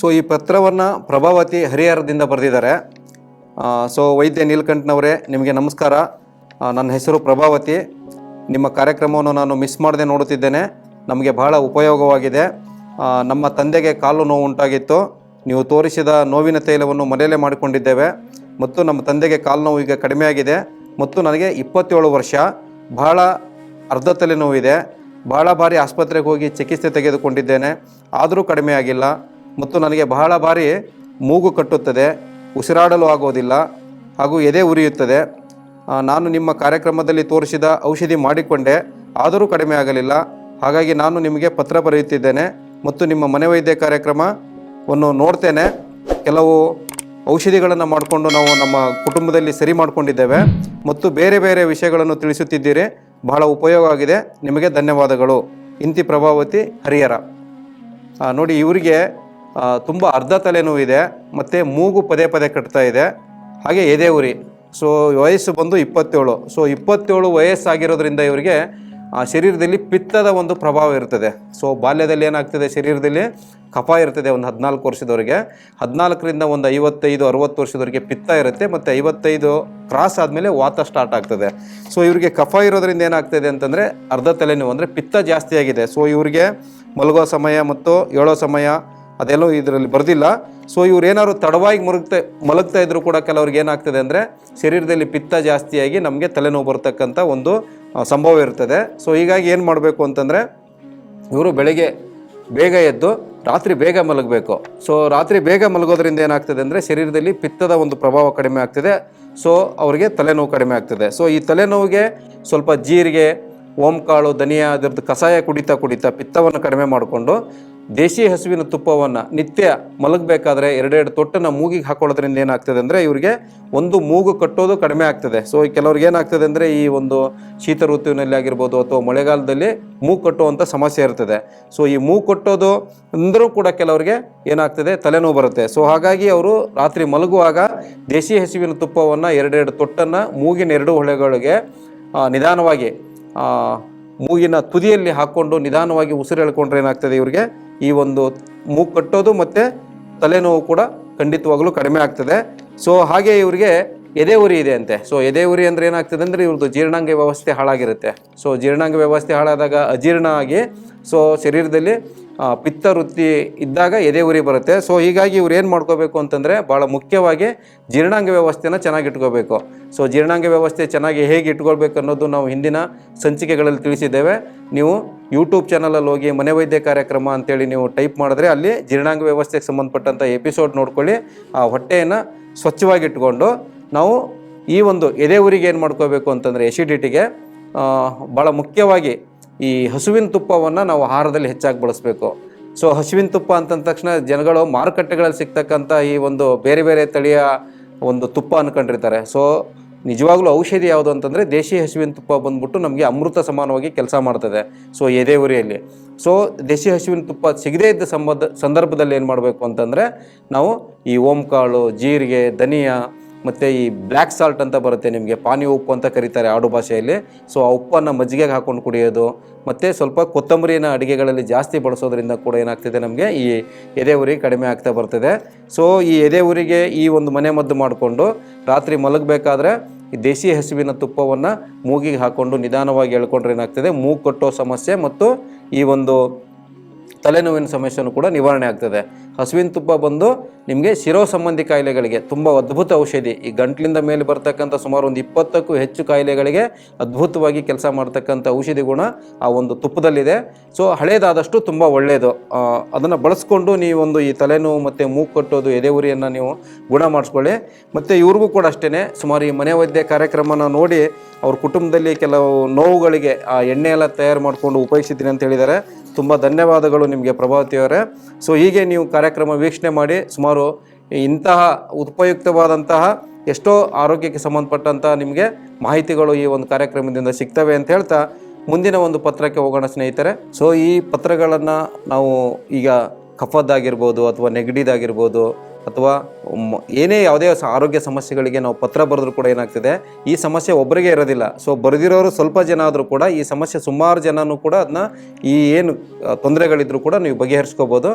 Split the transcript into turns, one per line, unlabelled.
So ಈ ಪತ್ರವನ್ನು ಪ್ರಭಾವತಿ ಹರಿಹರದಿಂದ ಬರೆದಿದ್ದಾರೆ. ಸೊ ವೈದ್ಯ ನೀಲಕಂಠನವರೇ, ನಿಮಗೆ ನಮಸ್ಕಾರ. ನನ್ನ ಹೆಸರು ಪ್ರಭಾವತಿ. ನಿಮ್ಮ ಕಾರ್ಯಕ್ರಮವನ್ನು ನಾನು ಮಿಸ್ ಮಾಡದೆ ನೋಡುತ್ತಿದ್ದೇನೆ. ನಮಗೆ ಬಹಳ ಉಪಯೋಗವಾಗಿದೆ. ನಮ್ಮ ತಂದೆಗೆ ಕಾಲು ನೋವು ಉಂಟಾಗಿತ್ತು. ನೀವು ತೋರಿಸಿದ ನೋವಿನ ತೈಲವನ್ನು ಮನೆಯಲ್ಲೇ ಮಾಡಿಕೊಂಡಿದ್ದೇವೆ. ಮತ್ತು ನಮ್ಮ ತಂದೆಗೆ ಕಾಲು ನೋವು ಈಗ ಕಡಿಮೆಯಾಗಿದೆ ಮತ್ತು ನನಗೆ ಇಪ್ಪತ್ತೇಳು ವರ್ಷ. ಬಹಳ ಅರ್ಧ ತಲೆನೋವಿದೆ. ಬಹಳ ಬಾರಿ ಆಸ್ಪತ್ರೆಗೆ ಹೋಗಿ ಚಿಕಿತ್ಸೆ ತೆಗೆದುಕೊಂಡಿದ್ದೇನೆ. ಆದರೂ ಕಡಿಮೆ ಆಗಿಲ್ಲ. ಮತ್ತು ನನಗೆ ಬಹಳ ಬಾರಿ ಮೂಗು ಕಟ್ಟುತ್ತದೆ, ಉಸಿರಾಡಲು ಆಗೋದಿಲ್ಲ ಹಾಗೂ ಎದೆ ಉರಿಯುತ್ತದೆ. ನಾನು ನಿಮ್ಮ ಕಾರ್ಯಕ್ರಮದಲ್ಲಿ ತೋರಿಸಿದ ಔಷಧಿ ಮಾಡಿಕೊಂಡೆ, ಆದರೂ ಕಡಿಮೆ ಆಗಲಿಲ್ಲ. ಹಾಗಾಗಿ ನಾನು ನಿಮಗೆ ಪತ್ರ ಬರೆಯುತ್ತಿದ್ದೇನೆ ಮತ್ತು ನಿಮ್ಮ ಮನೆ ವೈದ್ಯ ಕಾರ್ಯಕ್ರಮವನ್ನು ನೋಡ್ತೇನೆ. ಕೆಲವು ಔಷಧಿಗಳನ್ನು ಮಾಡಿಕೊಂಡು ನಾವು ನಮ್ಮ ಕುಟುಂಬದಲ್ಲಿ ಸರಿ ಮಾಡಿಕೊಂಡಿದ್ದೇವೆ ಮತ್ತು ಬೇರೆ ಬೇರೆ ವಿಷಯಗಳನ್ನು ತಿಳಿಸುತ್ತಿದ್ದೀರಿ. ಬಹಳ ಉಪಯೋಗ ಆಗಿದೆ. ನಿಮಗೆ ಧನ್ಯವಾದಗಳು. ಇಂತಿ ಪ್ರಭಾವತಿ ಹರಿಹರ. ನೋಡಿ, ಇವರಿಗೆ ತುಂಬ ಅರ್ಧ ತಲೆನೋವಿದೆ ಮತ್ತು ಮೂಗು ಪದೇ ಪದೇ ಕಟ್ತಾ ಇದೆ. ಹಾಗೆ ಎದೆ ಉರಿ. ಸೊ ವಯಸ್ಸು ಬಂದು ಇಪ್ಪತ್ತೇಳು. ಸೊ ಇಪ್ಪತ್ತೇಳು ವಯಸ್ಸಾಗಿರೋದ್ರಿಂದ ಇವರಿಗೆ ಆ, ಶರೀರದಲ್ಲಿ ಪಿತ್ತದ ಒಂದು ಪ್ರಭಾವ ಇರ್ತದೆ. ಸೊ ಬಾಲ್ಯದಲ್ಲಿ ಏನಾಗ್ತದೆ ಶರೀರದಲ್ಲಿ? ಕಫ ಇರ್ತದೆ ಒಂದು ಹದಿನಾಲ್ಕು ವರ್ಷದವರೆಗೆ. ಹದಿನಾಲ್ಕರಿಂದ ಒಂದು ಐವತ್ತೈದು ಅರುವತ್ತು ವರ್ಷದವರೆಗೆ ಪಿತ್ತ ಇರುತ್ತೆ ಮತ್ತು ಐವತ್ತೈದು ಕ್ರಾಸ್ ಆದಮೇಲೆ ವಾತ ಸ್ಟಾರ್ಟ್ ಆಗ್ತದೆ. ಸೊ ಇವರಿಗೆ ಕಫ ಇರೋದ್ರಿಂದ ಏನಾಗ್ತದೆ ಅಂತಂದರೆ ಅರ್ಧ ತಲೆನೋವು ಅಂದರೆ ಪಿತ್ತ ಜಾಸ್ತಿಯಾಗಿದೆ. ಸೊ ಇವರಿಗೆ ಮಲಗೋ ಸಮಯ ಮತ್ತು ಏಳೋ ಸಮಯ ಅದೆಲ್ಲೂ ಇದರಲ್ಲಿ ಬರೆದಿಲ್ಲ. ಸೊ ಇವ್ರು ಏನಾದ್ರು ತಡವಾಗಿ ಮುರುಗ್ತಾ ಮಲಗ್ತಾ ಇದ್ರು ಕೂಡ ಕೆಲವ್ರಿಗೆ ಏನಾಗ್ತದೆ ಅಂದರೆ ಶರೀರದಲ್ಲಿ ಪಿತ್ತ ಜಾಸ್ತಿಯಾಗಿ ನಮಗೆ ತಲೆನೋವು ಬರ್ತಕ್ಕಂಥ ಒಂದು ಸಂಭವ ಇರ್ತದೆ. ಸೊ ಹೀಗಾಗಿ ಏನು ಮಾಡಬೇಕು ಅಂತಂದರೆ ಇವರು ಬೆಳಗ್ಗೆ ಬೇಗ ಎದ್ದು ರಾತ್ರಿ ಬೇಗ ಮಲಗಬೇಕು. ಸೊ ರಾತ್ರಿ ಬೇಗ ಮಲಗೋದ್ರಿಂದ ಏನಾಗ್ತದೆ ಅಂದರೆ ಶರೀರದಲ್ಲಿ ಪಿತ್ತದ ಒಂದು ಪ್ರಭಾವ ಕಡಿಮೆ ಆಗ್ತದೆ. ಸೊ ಅವರಿಗೆ ತಲೆನೋವು ಕಡಿಮೆ ಆಗ್ತದೆ. ಸೊ ಈ ತಲೆನೋವಿಗೆ ಸ್ವಲ್ಪ ಜೀರಿಗೆ, ಓಂಕಾಳು, ಧನಿಯಾ, ಅದರದ್ದು ಕಷಾಯ ಕುಡಿತಾ ಕುಡಿತಾ ಪಿತ್ತವನ್ನು ಕಡಿಮೆ ಮಾಡಿಕೊಂಡು ದೇಶಿ ಹಸುವಿನ ತುಪ್ಪವನ್ನು ನಿತ್ಯ ಮಲಗಬೇಕಾದ್ರೆ ಎರಡೆರಡು ತೊಟ್ಟನ್ನು ಮೂಗಿಗೆ ಹಾಕೊಳ್ಳೋದ್ರಿಂದ ಏನಾಗ್ತದೆ ಅಂದರೆ ಇವರಿಗೆ ಒಂದು ಮೂಗು ಕಟ್ಟೋದು ಕಡಿಮೆ ಆಗ್ತದೆ. ಸೊ ಕೆಲವ್ರಿಗೆ ಏನಾಗ್ತದೆ ಅಂದರೆ ಈ ಒಂದು ಶೀತ ಋತುವಿನಲ್ಲಿ ಆಗಿರ್ಬೋದು ಅಥವಾ ಮಳೆಗಾಲದಲ್ಲಿ ಮೂಗು ಕಟ್ಟುವಂಥ ಸಮಸ್ಯೆ ಇರ್ತದೆ. ಸೊ ಈ ಮೂಗು ಕಟ್ಟೋದು ಅಂದರೂ ಕೂಡ ಕೆಲವರಿಗೆ ಏನಾಗ್ತದೆ, ತಲೆನೋವು ಬರುತ್ತೆ. ಸೊ ಹಾಗಾಗಿ ಅವರು ರಾತ್ರಿ ಮಲಗುವಾಗ ದೇಶಿ ಹಸುವಿನ ತುಪ್ಪವನ್ನು ಎರಡೆರಡು ತೊಟ್ಟನ್ನು ಮೂಗಿನ ಎರಡು ಹೊಳೆಗಳಿಗೆ ನಿಧಾನವಾಗಿ ಮೂಗಿನ ತುದಿಯಲ್ಲಿ ಹಾಕ್ಕೊಂಡು ನಿಧಾನವಾಗಿ ಉಸಿರು ಎಳ್ಕೊಂಡ್ರೆ ಏನಾಗ್ತದೆ ಇವರಿಗೆ? ಈ ಒಂದು ಮೂಗು ಕಟ್ಟೋದು ಮತ್ತು ತಲೆನೋವು ಕೂಡ ಖಂಡಿತವಾಗಲೂ ಕಡಿಮೆ ಆಗ್ತದೆ. ಸೊ ಹಾಗೆ ಇವರಿಗೆ ಎದೆ ಉರಿ ಇದೆ ಅಂತೆ ಸೊ ಎದೆ ಉರಿ ಅಂದರೆ ಏನಾಗ್ತದೆ ಅಂದರೆ ಇವ್ರದ್ದು ಜೀರ್ಣಾಂಗ ವ್ಯವಸ್ಥೆ ಹಾಳಾಗಿರುತ್ತೆ. ಸೊ ಜೀರ್ಣಾಂಗ ವ್ಯವಸ್ಥೆ ಹಾಳಾದಾಗ ಅಜೀರ್ಣ ಆಗಿ ಸೊ ಶರೀರದಲ್ಲಿ ಪಿತ್ತ ವೃತ್ತಿ ಇದ್ದಾಗ ಎದೆ ಉರಿ ಬರುತ್ತೆ. ಸೊ ಹೀಗಾಗಿ ಇವ್ರು ಏನು ಮಾಡ್ಕೋಬೇಕು ಅಂತಂದರೆ ಭಾಳ ಮುಖ್ಯವಾಗಿ ಜೀರ್ಣಾಂಗ ವ್ಯವಸ್ಥೆನ ಚೆನ್ನಾಗಿ ಇಟ್ಕೋಬೇಕು. ಸೊ ಜೀರ್ಣಾಂಗ ವ್ಯವಸ್ಥೆ ಚೆನ್ನಾಗಿ ಹೇಗೆ ಇಟ್ಕೊಳ್ಬೇಕು ಅನ್ನೋದು ನಾವು ಹಿಂದಿನ ಸಂಚಿಕೆಗಳಲ್ಲಿ ತಿಳಿಸಿದ್ದೇವೆ. ನೀವು ಯೂಟ್ಯೂಬ್ ಚಾನಲಲ್ಲಿ ಹೋಗಿ ಮನೆ ವೈದ್ಯ ಕಾರ್ಯಕ್ರಮ ಅಂತೇಳಿ ನೀವು ಟೈಪ್ ಮಾಡಿದ್ರೆ ಅಲ್ಲಿ ಜೀರ್ಣಾಂಗ ವ್ಯವಸ್ಥೆಗೆ ಸಂಬಂಧಪಟ್ಟಂಥ ಎಪಿಸೋಡ್ ನೋಡ್ಕೊಳ್ಳಿ. ಆ ಹೊಟ್ಟೆಯನ್ನು ಸ್ವಚ್ಛವಾಗಿ ಇಟ್ಕೊಂಡು ನಾವು ಈ ಒಂದು ಎದೆ ಉರಿಗೆ ಏನು ಮಾಡ್ಕೋಬೇಕು ಅಂತಂದರೆ ಎಸಿಡಿಟಿಗೆ ಭಾಳ ಮುಖ್ಯವಾಗಿ ಈ ಹಸುವಿನ ತುಪ್ಪವನ್ನು ನಾವು ಆಹಾರದಲ್ಲಿ ಹೆಚ್ಚಾಗಿ ಬಳಸಬೇಕು. ಸೊ ಹಸುವಿನ ತುಪ್ಪ ಅಂತಂದ ತಕ್ಷಣ ಜನಗಳು ಮಾರುಕಟ್ಟೆಗಳಲ್ಲಿ ಸಿಗ್ತಕ್ಕಂಥ ಈ ಒಂದು ಬೇರೆ ಬೇರೆ ತಳಿಯ ಒಂದು ತುಪ್ಪ ಅಂದ್ಕೊಂಡಿರ್ತಾರೆ ಸೊ ನಿಜವಾಗ್ಲೂ ಔಷಧಿ ಯಾವುದು ಅಂತಂದರೆ ದೇಶಿ ಹಸುವಿನ ತುಪ್ಪ ಬಂದ್ಬಿಟ್ಟು ನಮಗೆ ಅಮೃತ ಸಮಾನವಾಗಿ ಕೆಲಸ ಮಾಡ್ತದೆ. ಸೊ ಎದೆ ಉರಿಯಲ್ಲಿ ಸೊ ದೇಶಿ ಹಸುವಿನ ತುಪ್ಪ ಸಿಗದೇ ಇದ್ದ ಸಂಬಂಧ, ಸಂದರ್ಭದಲ್ಲಿ ಏನು ಮಾಡಬೇಕು ಅಂತಂದರೆ ನಾವು ಈ ಓಂಕಾಳು, ಜೀರಿಗೆ, ಧನಿಯಾ ಮತ್ತು ಈ ಬ್ಲ್ಯಾಕ್ ಸಾಲ್ಟ್ ಅಂತ ಬರುತ್ತೆ ನಿಮಗೆ, ಪಾನಿ ಉಪ್ಪು ಅಂತ ಕರೀತಾರೆ ಆಡು ಭಾಷೆಯಲ್ಲಿ. ಸೊ ಆ ಉಪ್ಪನ್ನು ಮಜ್ಜಿಗೆಗೆ ಹಾಕೊಂಡು ಕುಡಿಯೋದು, ಮತ್ತು ಸ್ವಲ್ಪ ಕೊತ್ತಂಬರಿನ ಅಡುಗೆಗಳಲ್ಲಿ ಜಾಸ್ತಿ ಬಳಸೋದ್ರಿಂದ ಕೂಡ ಏನಾಗ್ತಿದೆ ನಮಗೆ, ಈ ಎದೆ ಉರಿ ಕಡಿಮೆ ಆಗ್ತಾ ಬರ್ತದೆ. ಸೊ ಈ ಎದೆ ಉರಿಗೆ ಈ ಒಂದು ಮನೆ ಮದ್ದು ಮಾಡಿಕೊಂಡು ರಾತ್ರಿ ಮಲಗಬೇಕಾದ್ರೆ ಈ ದೇಸಿ ಹಸುವಿನ ತುಪ್ಪವನ್ನು ಮೂಗಿಗೆ ಹಾಕ್ಕೊಂಡು ನಿಧಾನವಾಗಿ ಎಳ್ಕೊಂಡ್ರೆ ಏನಾಗ್ತದೆ, ಮೂಗು ಕಟ್ಟೋ ಸಮಸ್ಯೆ ಮತ್ತು ಈ ಒಂದು ತಲೆನೋವಿನ ಸಮಸ್ಯೆಯನ್ನು ಕೂಡ ನಿವಾರಣೆ ಆಗ್ತದೆ. ಹಸುವಿನ ತುಪ್ಪ ಬಂದು ನಿಮಗೆ ಶಿರೋ ಸಂಬಂಧಿ ಕಾಯಿಲೆಗಳಿಗೆ ತುಂಬ ಅದ್ಭುತ ಔಷಧಿ. ಈ ಗಂಟ್ಲಿಂದ ಮೇಲೆ ಬರ್ತಕ್ಕಂಥ ಸುಮಾರು ಒಂದು ಇಪ್ಪತ್ತಕ್ಕೂ ಹೆಚ್ಚು ಕಾಯಿಲೆಗಳಿಗೆ ಅದ್ಭುತವಾಗಿ ಕೆಲಸ ಮಾಡ್ತಕ್ಕಂಥ ಔಷಧಿ ಗುಣ ಆ ಒಂದು ತುಪ್ಪದಲ್ಲಿದೆ. ಸೊ ಹಳೇದಾದಷ್ಟು ತುಂಬ ಒಳ್ಳೆಯದು ಅದನ್ನು ಬಳಸ್ಕೊಂಡು ನೀವೊಂದು ಈ ತಲೆನೋವು ಮತ್ತು ಮೂಗು ಕಟ್ಟೋದು ಎದೆ ಉರಿಯನ್ನು ನೀವು ಗುಣ ಮಾಡಿಸ್ಕೊಳ್ಳಿ. ಮತ್ತು ಇವ್ರಿಗೂ ಕೂಡ ಅಷ್ಟೇ ಸುಮಾರು ಈ ಮನೆ ವೈದ್ಯ ಕಾರ್ಯಕ್ರಮನ ನೋಡಿ ಅವ್ರ ಕುಟುಂಬದಲ್ಲಿ ಕೆಲವು ನೋವುಗಳಿಗೆ ಆ ಎಣ್ಣೆ ಎಲ್ಲ ತಯಾರು ಮಾಡಿಕೊಂಡು ಉಪಯೋಗಿಸಿದ್ದೀನಿ ಅಂತ ಹೇಳಿದ್ದಾರೆ. ತುಂಬ ಧನ್ಯವಾದಗಳು ನಿಮಗೆ ಪ್ರಭಾವತಿಯವರೇ. ಸೊ ಹೀಗೆ ನೀವು ಕಾರ್ಯಕ್ರಮ ವೀಕ್ಷಣೆ ಮಾಡಿ ಸುಮಾರು ಇಂತಹ ಉಪಯುಕ್ತವಾದಂತಹ ಎಷ್ಟೋ ಆರೋಗ್ಯಕ್ಕೆ ಸಂಬಂಧಪಟ್ಟಂತಹ ನಿಮಗೆ ಮಾಹಿತಿಗಳು ಈ ಒಂದು ಕಾರ್ಯಕ್ರಮದಿಂದ ಸಿಗ್ತವೆ ಅಂತ ಹೇಳ್ತಾ ಮುಂದಿನ ಒಂದು ಪತ್ರಕ್ಕೆ ಹೋಗೋಣ ಸ್ನೇಹಿತರೆ. ಸೊ ಈ ಪತ್ರಗಳನ್ನು ನಾವು ಈಗ ಕಫದ್ದಾಗಿರ್ಬೋದು ಅಥವಾ ನೆಗಡಿದಾಗಿರ್ಬೋದು ಅಥವಾ ಏನೇ ಯಾವುದೇ ಆರೋಗ್ಯ ಸಮಸ್ಯೆಗಳಿಗೆ ನಾವು ಪತ್ರ ಬರೆದ್ರು ಕೂಡ ಏನಾಗ್ತಿದೆ, ಈ ಸಮಸ್ಯೆ ಒಬ್ಬರಿಗೆ ಇರೋದಿಲ್ಲ. ಸೊ ಬರೆದಿರೋರು ಸ್ವಲ್ಪ ಜನ ಆದರೂ ಕೂಡ ಈ ಸಮಸ್ಯೆ ಸುಮಾರು ಜನನೂ ಕೂಡ ಅದನ್ನ ಈ ಏನು ತೊಂದರೆಗಳಿದ್ರು ಕೂಡ ನೀವು ಬಗೆಹರಿಸ್ಕೋಬೋದು.